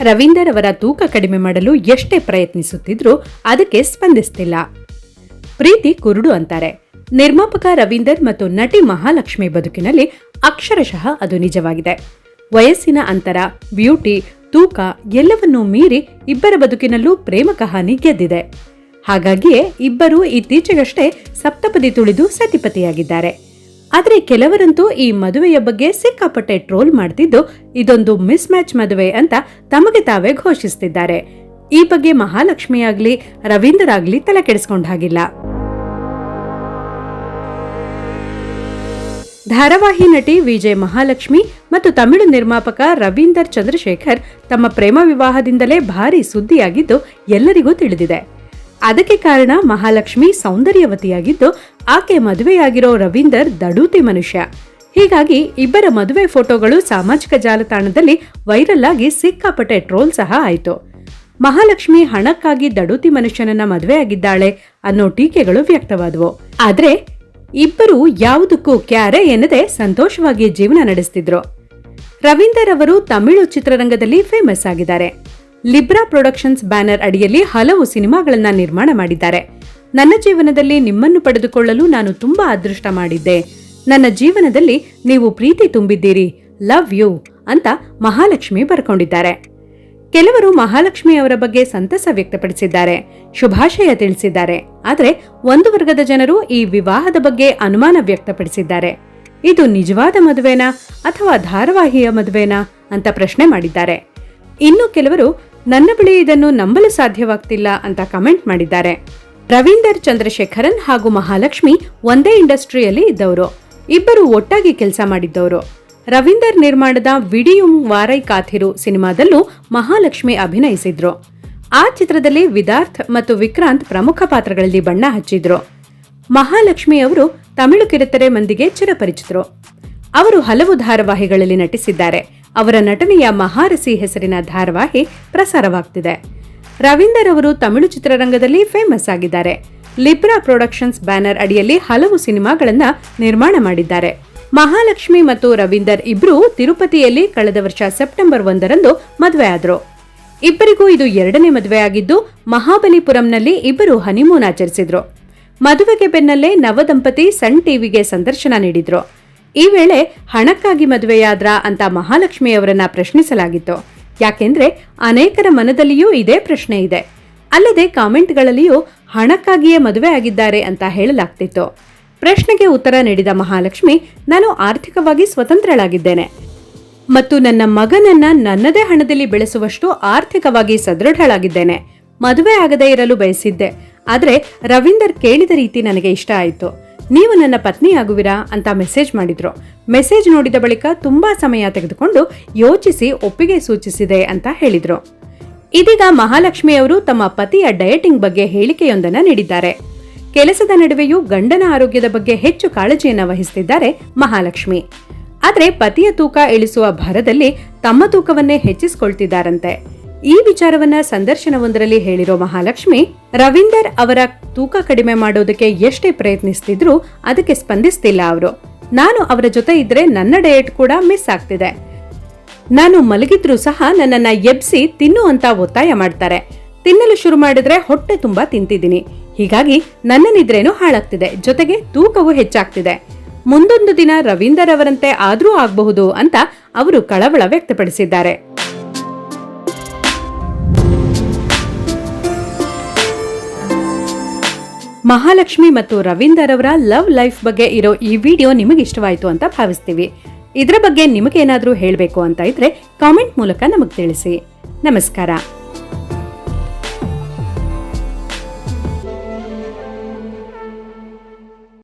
ರವೀಂದರ್ ಅವರ ತೂಕ ಕಡಿಮೆ ಮಾಡಲು ಎಷ್ಟೇ ಪ್ರಯತ್ನಿಸುತ್ತಿದ್ರೂ ಅದಕ್ಕೆ ಸ್ಪಂದಿಸ್ತಿಲ್ಲ. ಪ್ರೀತಿ ಕುರುಡು ಅಂತಾರೆ. ನಿರ್ಮಾಪಕ ರವೀಂದರ್ ಮತ್ತು ನಟಿ ಮಹಾಲಕ್ಷ್ಮಿ ಬದುಕಿನಲ್ಲಿ ಅಕ್ಷರಶಃ ಅದು ನಿಜವಾಗಿದೆ. ವಯಸ್ಸಿನ ಅಂತರ, ಬ್ಯೂಟಿ, ತೂಕ ಎಲ್ಲವನ್ನೂ ಮೀರಿ ಇಬ್ಬರ ಬದುಕಿನಲ್ಲೂ ಪ್ರೇಮ ಕಹಾನಿ ಗೆದ್ದಿದೆ. ಹಾಗಾಗಿಯೇ ಇಬ್ಬರೂ ಇತ್ತೀಚೆಗಷ್ಟೇ ಸಪ್ತಪದಿ ತುಳಿದು ಸತಿಪತಿಯಾಗಿದ್ದಾರೆ. ಆದರೆ ಕೆಲವರಂತೂ ಈ ಮದುವೆಯ ಬಗ್ಗೆ ಸಿಕ್ಕಾಪಟ್ಟೆ ಟ್ರೋಲ್ ಮಾಡ್ತಿದ್ದು ಇದೊಂದು ಮಿಸ್ ಮ್ಯಾಚ್ ಮದುವೆ ಅಂತ ತಮಗೆ ತಾವೇ ಘೋಷಿಸುತ್ತಿದ್ದಾರೆ ಈ ಬಗ್ಗೆ ಮಹಾಲಕ್ಷ್ಮಿ ಆಗ್ಲಿ, ರವೀಂದರ್ ಆಗ್ಲಿ ತಲೆ ಕೆಡಿಸ್ಕೊಂಡ ಹಾಗಿಲ್ಲ. ಧಾರಾವಾಹಿ ನಟಿ ವಿಜಯ್ ಮಹಾಲಕ್ಷ್ಮಿ ಮತ್ತು ತಮಿಳು ನಿರ್ಮಾಪಕ ರವೀಂದರ್ ಚಂದ್ರಶೇಖರ್ ತಮ್ಮ ಪ್ರೇಮ ವಿವಾಹದಿಂದಲೇ ಭಾರಿ ಸುದ್ದಿಯಾಗಿದ್ದು ಎಲ್ಲರಿಗೂ ತಿಳಿದಿದೆ. ಅದಕ್ಕೆ ಕಾರಣ ಮಹಾಲಕ್ಷ್ಮಿ ಸೌಂದರ್ಯವತಿಯಾಗಿದ್ದು ಆಕೆ ಮದುವೆಯಾಗಿರೋ ರವೀಂದರ್ ದಡೂತಿ ಮನುಷ್ಯ. ಹೀಗಾಗಿ ಇಬ್ಬರ ಮದುವೆ ಫೋಟೋಗಳು ಸಾಮಾಜಿಕ ಜಾಲತಾಣದಲ್ಲಿ ವೈರಲ್ ಆಗಿ ಸಿಕ್ಕಾಪಟ್ಟೆ ಟ್ರೋಲ್ ಸಹ ಆಯಿತು. ಮಹಾಲಕ್ಷ್ಮಿ ಹಣಕ್ಕಾಗಿ ದಡೂತಿ ಮನುಷ್ಯನನ್ನ ಮದುವೆಯಾಗಿದ್ದಾಳೆ ಅನ್ನೋ ಟೀಕೆಗಳು ವ್ಯಕ್ತವಾದವು. ಆದ್ರೆ ಇಬ್ಬರು ಯಾವುದಕ್ಕೂ ಕ್ಯಾರೆ ಎನ್ನದೆ ಸಂತೋಷವಾಗಿ ಜೀವನ ನಡೆಸ್ತಿದ್ರು. ರವೀಂದರ್ ಅವರು ತಮಿಳು ಚಿತ್ರರಂಗದಲ್ಲಿ ಫೇಮಸ್ ಆಗಿದ್ದಾರೆ. ಲಿಬ್ರಾ ಪ್ರೊಡಕ್ಷನ್ಸ್ ಬ್ಯಾನರ್ ಅಡಿಯಲ್ಲಿ ಹಲವು ಸಿನಿಮಾಗಳನ್ನ ನಿರ್ಮಾಣ ಮಾಡಿದ್ದಾರೆ. ನನ್ನ ಜೀವನದಲ್ಲಿ ನಿಮ್ಮನ್ನು ಪಡೆದುಕೊಳ್ಳಲು ನಾನು ತುಂಬಾ ಅದೃಷ್ಟ ಮಾಡಿದ್ದೆ. ನನ್ನ ಜೀವನದಲ್ಲಿ ನೀವು ಪ್ರೀತಿ ತುಂಬಿದ್ದೀರಿ. ಲವ್ ಯು ಅಂತ ಮಹಾಲಕ್ಷ್ಮಿ ಬರ್ಕೊಂಡಿದ್ದಾರೆ. ಕೆಲವರು ಮಹಾಲಕ್ಷ್ಮಿ ಅವರ ಬಗ್ಗೆ ಸಂತಸ ವ್ಯಕ್ತಪಡಿಸಿದ್ದಾರೆ. ಶುಭಾಶಯ ತಿಳಿಸಿದ್ದಾರೆ. ಆದರೆ ಒಂದು ವರ್ಗದ ಜನರು ಈ ವಿವಾಹದ ಬಗ್ಗೆ ಅನುಮಾನ ವ್ಯಕ್ತಪಡಿಸಿದ್ದಾರೆ. ಇದು ನಿಜವಾದ ಮದುವೆನಾ ಅಥವಾ ಧಾರಾವಾಹಿಯ ಮದುವೆನಾ ಅಂತ ಪ್ರಶ್ನೆ ಮಾಡಿದ್ದಾರೆ. ಇನ್ನು ಕೆಲವರು ನನ್ನ ಬಳಿ ಇದನ್ನು ನಂಬಲು ಸಾಧ್ಯವಾಗ್ತಿಲ್ಲ ಅಂತ ಕಮೆಂಟ್ ಮಾಡಿದ್ದಾರೆ. ರವೀಂದರ್ ಚಂದ್ರಶೇಖರನ್ ಹಾಗೂ ಮಹಾಲಕ್ಷ್ಮಿ ಒಂದೇ ಇಂಡಸ್ಟ್ರಿಯಲ್ಲಿ ಇದ್ದವರು. ಇಬ್ಬರು ಒಟ್ಟಾಗಿ ಕೆಲಸ ಮಾಡಿದ್ದವರು. ರವೀಂದರ್ ನಿರ್ಮಾಣದ ವಿಡಿಯುಂ ವಾರೈ ಕಾಥಿರು ಸಿನಿಮಾದಲ್ಲೂ ಮಹಾಲಕ್ಷ್ಮಿ ಅಭಿನಯಿಸಿದ್ರು. ಆ ಚಿತ್ರದಲ್ಲಿ ವಿದಾರ್ಥ್ ಮತ್ತು ವಿಕ್ರಾಂತ್ ಪ್ರಮುಖ ಪಾತ್ರಗಳಲ್ಲಿ ಬಣ್ಣ ಹಚ್ಚಿದ್ರು. ಮಹಾಲಕ್ಷ್ಮಿ ಅವರು ತಮಿಳು ಕಿರುತೆರೆ ಮಂದಿಗೆ ಚಿರಪರಿಚಿತರು. ಅವರು ಹಲವು ಧಾರಾವಾಹಿಗಳಲ್ಲಿ ನಟಿಸಿದ್ದಾರೆ. ಅವರ ನಟನೆಯ ಮಹಾರಸಿ ಹೆಸರಿನ ಧಾರಾವಾಹಿ ಪ್ರಸಾರವಾಗ್ತಿದೆ. ರವೀಂದರ್ ಅವರು ತಮಿಳು ಚಿತ್ರರಂಗದಲ್ಲಿ ಫೇಮಸ್ ಆಗಿದ್ದಾರೆ. ಲಿಬ್ರಾ ಪ್ರೊಡಕ್ಷನ್ಸ್ ಬ್ಯಾನರ್ ಅಡಿಯಲ್ಲಿ ಹಲವು ಸಿನಿಮಾಗಳನ್ನು ನಿರ್ಮಾಣ ಮಾಡಿದ್ದಾರೆ. ಮಹಾಲಕ್ಷ್ಮಿ ಮತ್ತು ರವೀಂದರ್ ಇಬ್ರು ತಿರುಪತಿಯಲ್ಲಿ ಕಳೆದ ವರ್ಷ ಸೆಪ್ಟೆಂಬರ್ ಒಂದರಂದು ಮದುವೆ ಆದರು. ಇಬ್ಬರಿಗೂ ಇದು ಎರಡನೇ ಮದುವೆ ಆಗಿದ್ದು, ಮಹಾಬಲಿಪುರಂನಲ್ಲಿ ಇಬ್ಬರು ಹನಿಮೂನ್ ಆಚರಿಸಿದ್ರು. ಮದುವೆಗೆ ಬೆನ್ನಲ್ಲೇ ನವದಂಪತಿ ಸನ್ ಟಿವಿಗೆ ಸಂದರ್ಶನ ನೀಡಿದ್ರು. ಈ ವೇಳೆ ಹಣಕ್ಕಾಗಿ ಮದುವೆಯಾದ್ರಾ ಅಂತ ಮಹಾಲಕ್ಷ್ಮಿ ಅವರನ್ನ ಪ್ರಶ್ನಿಸಲಾಗಿತ್ತು. ಯಾಕೆಂದ್ರೆ ಅನೇಕರ ಮನದಲ್ಲಿಯೂ ಇದೇ ಪ್ರಶ್ನೆ ಇದೆ. ಅಲ್ಲದೆ ಕಾಮೆಂಟ್ಗಳಲ್ಲಿಯೂ ಹಣಕ್ಕಾಗಿಯೇ ಮದುವೆ ಆಗಿದ್ದಾರೆ ಅಂತ ಹೇಳಲಾಗ್ತಿತ್ತು. ಪ್ರಶ್ನೆಗೆ ಉತ್ತರ ನೀಡಿದ ಮಹಾಲಕ್ಷ್ಮಿ, ನಾನು ಆರ್ಥಿಕವಾಗಿ ಸ್ವತಂತ್ರಳಾಗಿದ್ದೇನೆ. ಮತ್ತು ನನ್ನ ಮಗನನ್ನ ನನ್ನದೇ ಹಣದಲ್ಲಿ ಬೆಳೆಸುವಷ್ಟು ಆರ್ಥಿಕವಾಗಿ ಸದೃಢಳಾಗಿದ್ದೇನೆ. ಮದುವೆ ಆಗದೇ ಇರಲು ಬಯಸಿದ್ದೆ. ಆದರೆ ರವೀಂದರ್ ಕೇಳಿದ ರೀತಿ ನನಗೆ ಇಷ್ಟ ಆಯಿತು. ನೀವು ನನ್ನ ಪತ್ನಿ ಆಗುವಿರಾ ಅಂತ ಮೆಸೇಜ್ ಮಾಡಿದ್ರು. ಮೆಸೇಜ್ ನೋಡಿದ ಬಳಿಕ ತುಂಬಾ ಸಮಯ ತೆಗೆದುಕೊಂಡು ಯೋಚಿಸಿ ಒಪ್ಪಿಗೆ ಸೂಚಿಸಿದೆ ಅಂತ ಹೇಳಿದ್ರು. ಇದೀಗ ಮಹಾಲಕ್ಷ್ಮಿಯವರು ತಮ್ಮ ಪತಿಯ ಡಯಟಿಂಗ್ ಬಗ್ಗೆ ಹೇಳಿಕೆಯೊಂದನ್ನು ನೀಡಿದ್ದಾರೆ. ಕೆಲಸದ ನಡುವೆಯೂ ಗಂಡನ ಆರೋಗ್ಯದ ಬಗ್ಗೆ ಹೆಚ್ಚು ಕಾಳಜಿಯನ್ನು ವಹಿಸುತ್ತಿದ್ದಾರೆ ಮಹಾಲಕ್ಷ್ಮಿ. ಆದರೆ ಪತಿಯ ತೂಕ ಇಳಿಸುವ ಭರದಲ್ಲಿ ತಮ್ಮ ತೂಕವನ್ನೇ ಹೆಚ್ಚಿಸಿಕೊಳ್ತಿದ್ದಾರಂತೆ. ಈ ವಿಚಾರವನ್ನ ಸಂದರ್ಶನವೊಂದರಲ್ಲಿ ಹೇಳಿರೋ ಮಹಾಲಕ್ಷ್ಮಿ, ರವೀಂದರ್ ಅವರ ತೂಕ ಕಡಿಮೆ ಮಾಡೋದಕ್ಕೆ ಎಷ್ಟೇ ಪ್ರಯತ್ನಿಸ್ತಿದ್ರೂ ಅದಕ್ಕೆ ಸ್ಪಂದಿಸ್ತಿಲ್ಲ ಅವರು. ನಾನು ಅವರ ಜೊತೆ ಇದ್ರೆ ನನ್ನ ಡಯಟ್ ಕೂಡ ಮಿಸ್ ಆಗ್ತಿದೆ. ನಾನು ಮಲಗಿದ್ರೂ ಸಹ ನನ್ನನ್ನ ಎಬ್ಸಿ ತಿನ್ನು ಅಂತ ಒತ್ತಾಯ ಮಾಡ್ತಾರೆ. ತಿನ್ನಲು ಶುರು ಮಾಡಿದ್ರೆ ಹೊಟ್ಟೆ ತುಂಬಾ ತಿಂತಿದ್ದೀನಿ. ಹೀಗಾಗಿ ನನ್ನ ನಿದ್ರೇನು ಹಾಳಾಗ್ತಿದೆ. ಜೊತೆಗೆ ತೂಕವೂ ಹೆಚ್ಚಾಗ್ತಿದೆ. ಮುಂದೊಂದು ದಿನ ರವೀಂದರ್ ಅವರಂತೆ ಆದ್ರೂ ಆಗಬಹುದು ಅಂತ ಅವರು ಕಳವಳ ವ್ಯಕ್ತಪಡಿಸಿದ್ದಾರೆ. ಮಹಾಲಕ್ಷ್ಮಿ ಮತ್ತು ರವೀಂದರ್ ಅವರ ಲವ್ ಲೈಫ್ ಬಗ್ಗೆ ಇರೋ ಈ ವಿಡಿಯೋ ನಿಮಗೆ ಇಷ್ಟವಾಯಿತು ಅಂತ ಭಾವಿಸ್ತೀವಿ. ಇದರ ಬಗ್ಗೆ ನಿಮಗೇನಾದರೂ ಹೇಳಬೇಕು ಅಂತ ಇದ್ರೆ ಕಾಮೆಂಟ್ ಮೂಲಕ ನಮಗೆ ತಿಳಿಸಿ. ನಮಸ್ಕಾರ.